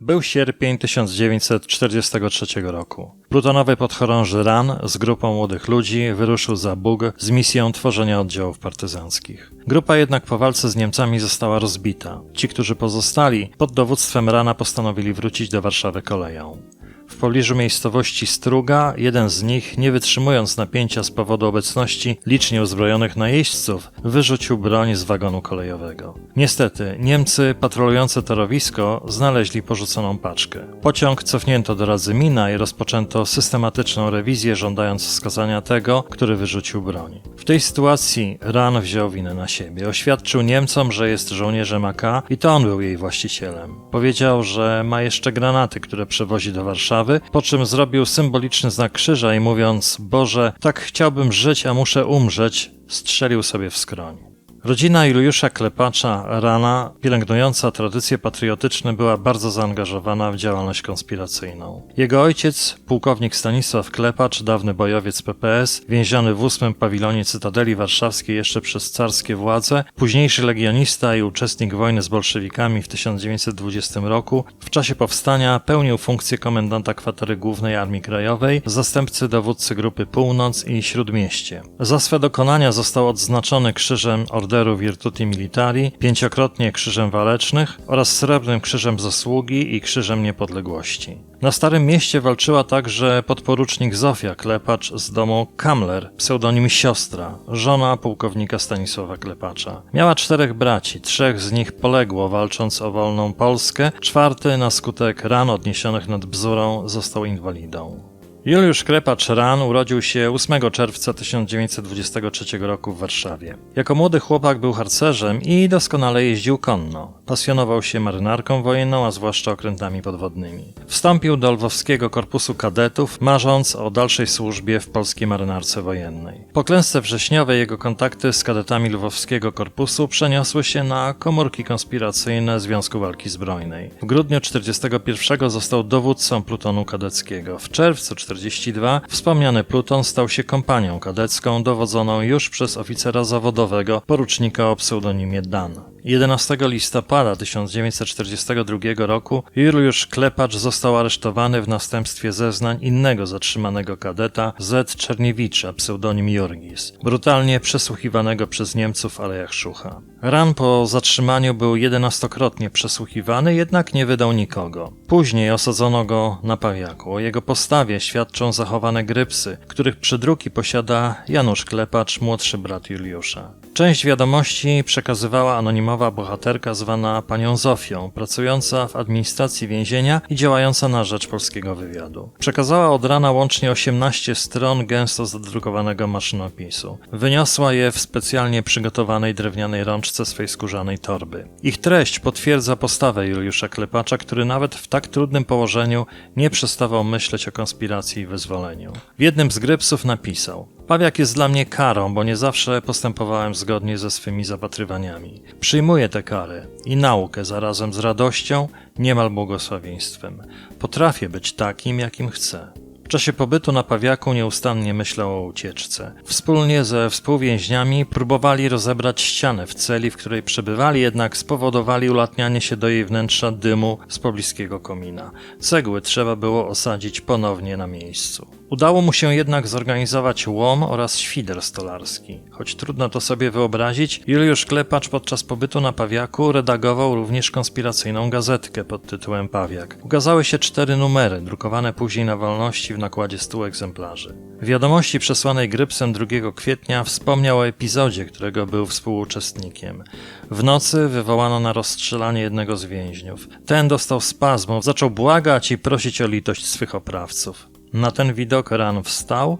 Był sierpień 1943 roku. Plutonowy podchorąży Ran z grupą młodych ludzi wyruszył za Bug z misją tworzenia oddziałów partyzanckich. Grupa jednak po walce z Niemcami została rozbita. Ci, którzy pozostali, pod dowództwem Rana postanowili wrócić do Warszawy koleją. W pobliżu miejscowości Struga jeden z nich, nie wytrzymując napięcia z powodu obecności licznie uzbrojonych najeźdźców, wyrzucił broń z wagonu kolejowego. Niestety, Niemcy patrolujące torowisko znaleźli porzuconą paczkę. Pociąg cofnięto do Radzymina i rozpoczęto systematyczną rewizję, żądając wskazania tego, który wyrzucił broń. W tej sytuacji Ran wziął winę na siebie. Oświadczył Niemcom, że jest żołnierzem AK i to on był jej właścicielem. Powiedział, że ma jeszcze granaty, które przewozi do Warszawy po czym zrobił symboliczny znak krzyża i mówiąc: Boże, tak chciałbym żyć, a muszę umrzeć, strzelił sobie w skroń. Rodzina Juliusza Klepacza Rana, pielęgnująca tradycje patriotyczne, była bardzo zaangażowana w działalność konspiracyjną. Jego ojciec, pułkownik Stanisław Klepacz, dawny bojowiec PPS, więziony w ósmym pawilonie Cytadeli Warszawskiej jeszcze przez carskie władze, późniejszy legionista i uczestnik wojny z bolszewikami w 1920 roku, w czasie powstania pełnił funkcję komendanta kwatery głównej Armii Krajowej, zastępcy dowódcy grupy Północ i Śródmieście. Za swe dokonania został odznaczony krzyżem Orderu Orderu Virtuti Militari, pięciokrotnie Krzyżem Walecznych oraz Srebrnym Krzyżem Zasługi i Krzyżem Niepodległości. Na Starym Mieście walczyła także podporucznik Zofia Klepacz z domu Kamler, pseudonim Siostra, żona pułkownika Stanisława Klepacza. Miała czterech braci, trzech z nich poległo walcząc o wolną Polskę, czwarty na skutek ran odniesionych nad Bzurą został inwalidą. Juliusz Klepacz-Ran urodził się 8 czerwca 1923 roku w Warszawie. Jako młody chłopak był harcerzem i doskonale jeździł konno. Pasjonował się marynarką wojenną, a zwłaszcza okrętami podwodnymi. Wstąpił do Lwowskiego Korpusu Kadetów, marząc o dalszej służbie w polskiej marynarce wojennej. Po klęsce wrześniowej jego kontakty z kadetami Lwowskiego Korpusu przeniosły się na komórki konspiracyjne Związku Walki Zbrojnej. W grudniu 1941 został dowódcą plutonu kadeckiego. W czerwcu 42 wspomniany pluton stał się kompanią kadecką dowodzoną już przez oficera zawodowego, porucznika o pseudonimie Dan. 11 listopada 1942 roku Juliusz Klepacz został aresztowany w następstwie zeznań innego zatrzymanego kadeta Z. Czerniewicza, pseudonim Jurgis, brutalnie przesłuchiwanego przez Niemców w Alejach Szucha. Ran po zatrzymaniu był jedenastokrotnie przesłuchiwany, jednak nie wydał nikogo. Później osadzono go na pawiaku. O jego postawie świadczą zachowane grypsy, których przydruki posiada Janusz Klepacz, młodszy brat Juliusza. Część wiadomości przekazywała anonimowa bohaterka zwana panią Zofią, pracująca w administracji więzienia i działająca na rzecz polskiego wywiadu. Przekazała od rana łącznie 18 stron gęsto zadrukowanego maszynopisu. Wyniosła je w specjalnie przygotowanej drewnianej rączce swej skórzanej torby. Ich treść potwierdza postawę Juliusza Klepacza, który nawet w tak trudnym położeniu nie przestawał myśleć o konspiracji i wyzwoleniu. W jednym z grypsów napisał Pawiak jest dla mnie karą, bo nie zawsze postępowałem zgodnie ze swymi zapatrywaniami. Przyjmuję tę karę i naukę zarazem z radością, niemal błogosławieństwem. Potrafię być takim, jakim chcę. W czasie pobytu na Pawiaku nieustannie myślał o ucieczce. Wspólnie ze współwięźniami próbowali rozebrać ścianę w celi, w której przebywali, jednak spowodowali ulatnianie się do jej wnętrza dymu z pobliskiego komina. Cegły trzeba było osadzić ponownie na miejscu. Udało mu się jednak zorganizować łom oraz świder stolarski. Choć trudno to sobie wyobrazić, Juliusz Klepacz podczas pobytu na Pawiaku redagował również konspiracyjną gazetkę pod tytułem Pawiak. Ukazały się cztery numery, drukowane później na wolności w nakładzie stu egzemplarzy. W wiadomości przesłanej Grypsem 2 kwietnia wspomniał o epizodzie, którego był współuczestnikiem. W nocy wywołano na rozstrzelanie jednego z więźniów. Ten dostał spazmów, zaczął błagać i prosić o litość swych oprawców. Na ten widok Ran wstał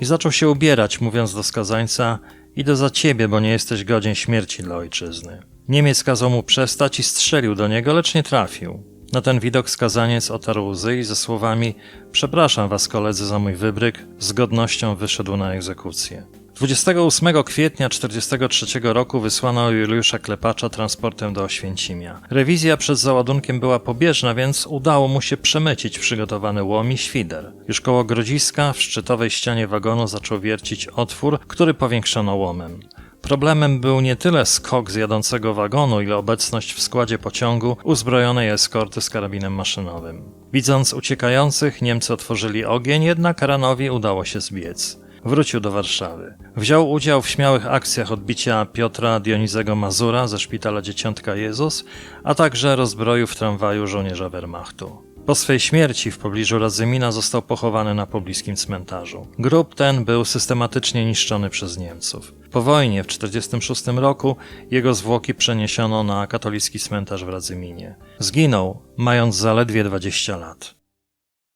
i zaczął się ubierać, mówiąc do skazańca: Idę za ciebie, bo nie jesteś godzien śmierci dla ojczyzny. Niemiec kazał mu przestać i strzelił do niego, lecz nie trafił. Na ten widok skazaniec otarł łzy i ze słowami: Przepraszam was, koledzy, za mój wybryk, z godnością wyszedł na egzekucję. 28 kwietnia 1943 roku wysłano Juliusza Klepacza transportem do Oświęcimia. Rewizja przed załadunkiem była pobieżna, więc udało mu się przemycić przygotowany łom i świder. Już koło grodziska w szczytowej ścianie wagonu zaczął wiercić otwór, który powiększono łomem. Problemem był nie tyle skok z jadącego wagonu, ile obecność w składzie pociągu uzbrojonej eskorty z karabinem maszynowym. Widząc uciekających, Niemcy otworzyli ogień, jednak Ranowi udało się zbiec. Wrócił do Warszawy. Wziął udział w śmiałych akcjach odbicia Piotra Dionizego Mazura ze szpitala Dzieciątka Jezus, a także rozbroju w tramwaju żołnierza Wehrmachtu. Po swej śmierci w pobliżu Radzymina został pochowany na pobliskim cmentarzu. Grób ten był systematycznie niszczony przez Niemców. Po wojnie w 1946 roku jego zwłoki przeniesiono na katolicki cmentarz w Radzyminie. Zginął, mając zaledwie 20 lat.